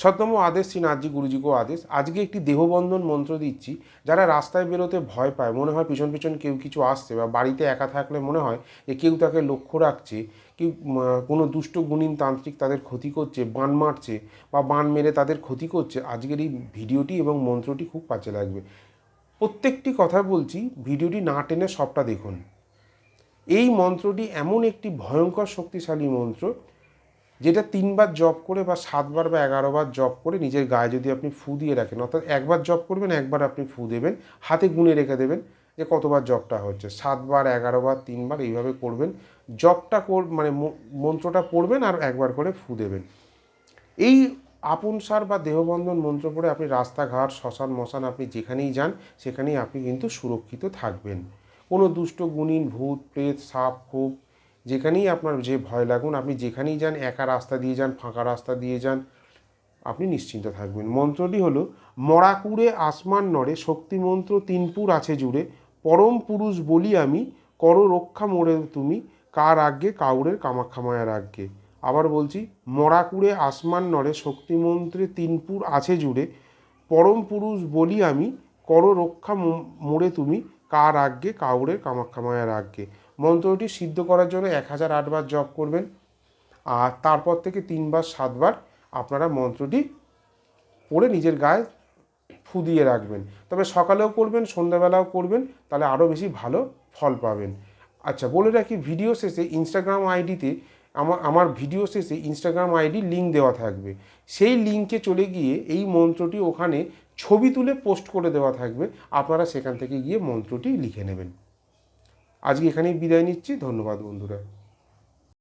সপ্তম আদেশ শ্রী নাথজি গুরুজিকেও আদেশ। আজকে একটি দেহবন্ধন মন্ত্র দিচ্ছি যারা রাস্তায় বেরোতে ভয় পায় মনে হয় পিছন পিছন কেউ কিছু আসছে বা বাড়িতে একা থাকলে মনে হয় যে কেউ তাকে লক্ষ্য রাখছে উম, কোনো দুষ্ট গুণীন তান্ত্রিক তাদের ক্ষতি করছে বান মারছে বা বান মেরে তাদের ক্ষতি করছে আজকের এই ভিডিওটি এবং মন্ত্রটি খুব কাজে লাগবে। প্রত্যেকটি কথা বলছি ভিডিওটি না টেনে সবটা দেখুন। এই মন্ত্রটি এমন একটি ভয়ঙ্কর শক্তিশালী মন্ত্র যেটা তিনবার জপ করে বা সাতবার বা এগারোবার জপ করে নিজের গায়ে যদি আপনি ফু দিয়ে রাখেন, অর্থাৎ একবার জপ করবেন, একবার আপনি ফু দেবেন, হাতে গুনে রেখে দেবেন যে কতবার জপটা হচ্ছে। সাতবার, এগারোবার, তিনবার এইভাবে করবেন জপটা কর মানে মন্ত্রটা পড়বেন আর একবার করে ফু দেবেন। এই আপন সার বা দেহবন্ধন মন্ত্র পড়ে আপনি রাস্তাঘাট, শ্মশান, মশান আপনি যেখানেই যান, সেখানেই আপনি কিন্তু সুরক্ষিত থাকবেন। কোনো দুষ্ট গুণীন, ভূত, প্রেত, সাপ খুব যেখানেই আপনার যে ভয় লাগুন, আপনি যেখানেই যান, একা রাস্তা দিয়ে যান, ফাঁকা রাস্তা দিয়ে যান, আপনি নিশ্চিন্ত থাকবেন। মন্ত্রটি হলো মরাকুড়ে আসমান নড়ে শক্তি মন্ত্র তিনপুর আছে জুড়ে, পরম পুরুষ বলি আমি, কর রক্ষা মোড়ে তুমি, কার আজ্ঞে, কাউরের কামাখ্যা মায়ার আজ্ঞে। আবার বলছি মরাকুড়ে আসমান নড়ে, শক্তিমন্ত্রে তিনপুর আছে জুড়ে, পরম পুরুষ বলি আমি, কর রক্ষা মোড়ে তুমি কার আজ্ঞে, কাউরের কামাখ্যা মায়ার আজ্ঞে। মন্ত্রটি সিদ্ধ করার জন্য এক হাজার আটবার জপ করবেন। আর তারপর থেকে তিনবার সাতবার আপনারা মন্ত্রটি পড়ে নিজের গায়ে ফু দিয়ে রাখবেন। তবে সকালেও করবেন, সন্ধ্যাবেলাও করবেন, তাহলে আরও বেশি ভালো ফল পাবেন। আচ্ছা বলে রাখি, ভিডিও শেষে ইনস্টাগ্রাম আইডিতে আমার আমার ভিডিও শেষে ইনস্টাগ্রাম আইডি লিঙ্ক দেওয়া থাকবে। সেই লিঙ্কে চলে গিয়ে এই মন্ত্রটি ওখানে ছবি তুলে পোস্ট করে দেওয়া থাকবে। আপনারা সেখান থেকে গিয়ে মন্ত্রটি লিখে নেবেন। আজকে এখানেই বিদায় নিচ্ছি। ধন্যবাদ বন্ধুরা।